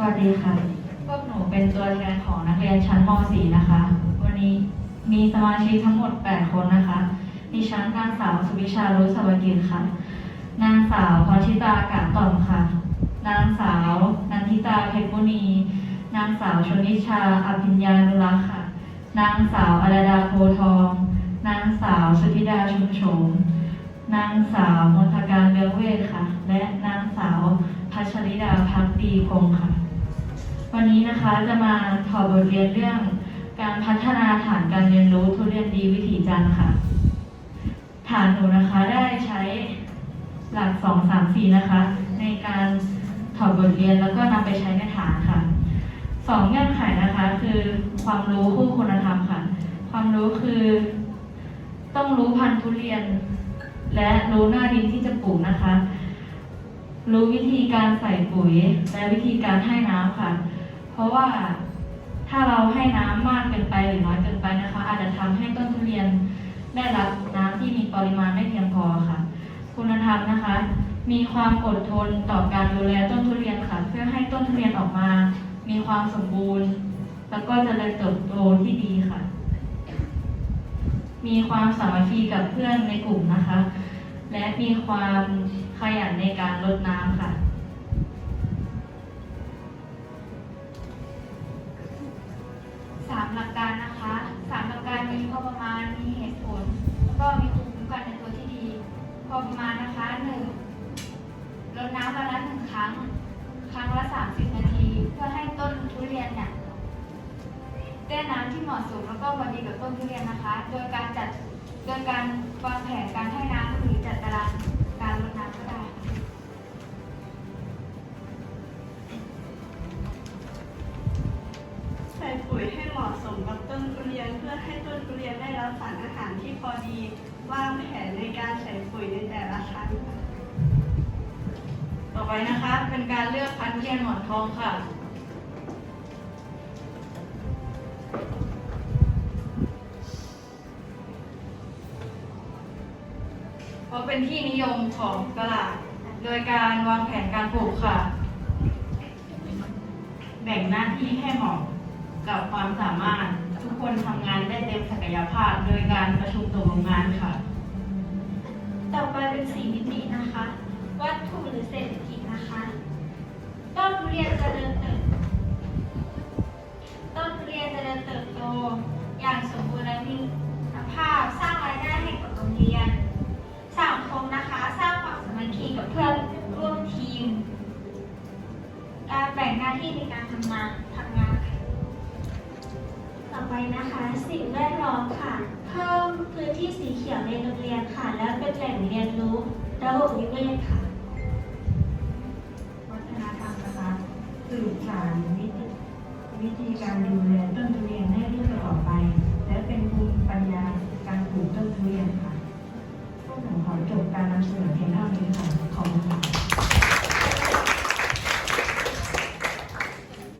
สวัสดีค่ะ พวกหนูเป็นตัวแทนของนักเรียนชั้นม .4 นะคะ วันนี้มีสมาชิกทั้งหมด 8 คนนะคะ ดิฉันนางสาวสุวิชารุสวกิจค่ะ นางสาวพรชิตากาต่อมค่ะ นางสาวนันทิตาเพชรมุนี นางสาวชนิชาอภิญญานุรักษ์ค่ะ นางสาวอรดาโพทอง นางสาวสุธิดาชุมโฉม นางสาวมนทการเลือเวทค่ะ และนางสาวพัชริดาพักดีพงค์ วันนี้นะคะจะมาถอดบทเรียนเรื่องการพัฒนาฐานการเรียนรู้ทุเรียนดีวิถีจันทร์ค่ะ ฐานหนูนะคะได้ใช้หลักสองสามสี่นะคะ ในการถอดบทเรียนแล้วก็นำไปใช้ในฐานค่ะสองเงื่อนไขนะคะคือความรู้คู่คุณธรรมค่ะ ความรู้คือ ต้องรู้พันธุ์ทุเรียน และรู้หน้าดินที่จะปลูกนะคะ รู้วิธีการใส่ปุ๋ย และวิธีการให้น้ำค่ะ ราะว่าถ้าเราให้น้ำมากเกินไปหรือน้อยเกินไปนะคะ อาจจะทำให้ต้นทุเรียนได้รับน้ำที่มีปริมาณไม่เพียงพอค่ะ คุณธรรมนะคะ มีความอดทนต่อการดูแลต้นทุเรียนค่ะ เพื่อให้ต้นทุเรียนออกมา มีความสมบูรณ์ แล้วก็เจริญเติบโตที่ดีค่ะ มีความสามัคคีกับเพื่อนในกลุ่มนะคะ และมีความขยันในการรดน้ำค่ะามหลักการนะคะสามหลักการมีพอประมาณมีเหตุผลแล้วก็มีภูมิคุ้มกันในตัวที่ดี พอประมาณนะคะหนึ่งรดน้ำวันละหนึ่งครั้ง ครั้งละ 30 นาที เพื่อให้ต้นทุเรียนเนี่ยได้น้ำที่เหมาะสมแล้วก็พอดีกับต้นทุเรียนนะคะ โดยการจัดโดยการวางแผนการให้น้ำหรือจัดตาราง พื่อให้ต้นทุเรียนได้รับสารอาหารที่พอดีวางแผนในการใส่ปุ๋ยในแต่ละครั้งค่ะต่อไปนะคะเป็นการเลือกพันธุ์เรียนหมอนทองค่ะ เพราะเป็นที่นิยมของตลาด โดยการวางแผนการปลูกค่ะ แบ่งหน้าที่ให้เหมาะ กับความสามารถ ทุกคนทำงานได้เต็มศักยภาพ โดยการประชุมตกลงงานค่ะ ต่อไปเป็นสี่มิตินะคะ วัตถุหรือเศรษฐกิจนะคะต้นทุเรียนเจริญเติบต้นทุเรียนเจริญเติบโต อย่างสมบูรณ์และมีคุณภาพสร้างรายได้ให้กับโรงเรียนสังคมนะคะ สร้างความสามัคคีกับเพื่อนร่วมทีม การแบ่งหน้าที่ในการทำงานทำงาน ไปนะคะ สิ่งแวดล้อมค่ะ เพิ่มพื้นที่สีเขียวในโรงเรียนค่ะ และเป็นแหล่งเรียนรู้ระบบนิเวศค่ะ วัฒนธรรมนะคะสืบสานวิธีวิธีการดูแลต้นทุเรียนให้รุ่นต่อไป และเป็นภูมิปัญญาการปลูกต้นทุเรียนค่ะพวกหนูขอจบการนำเสนอเพียงเท่านี้ค่ะ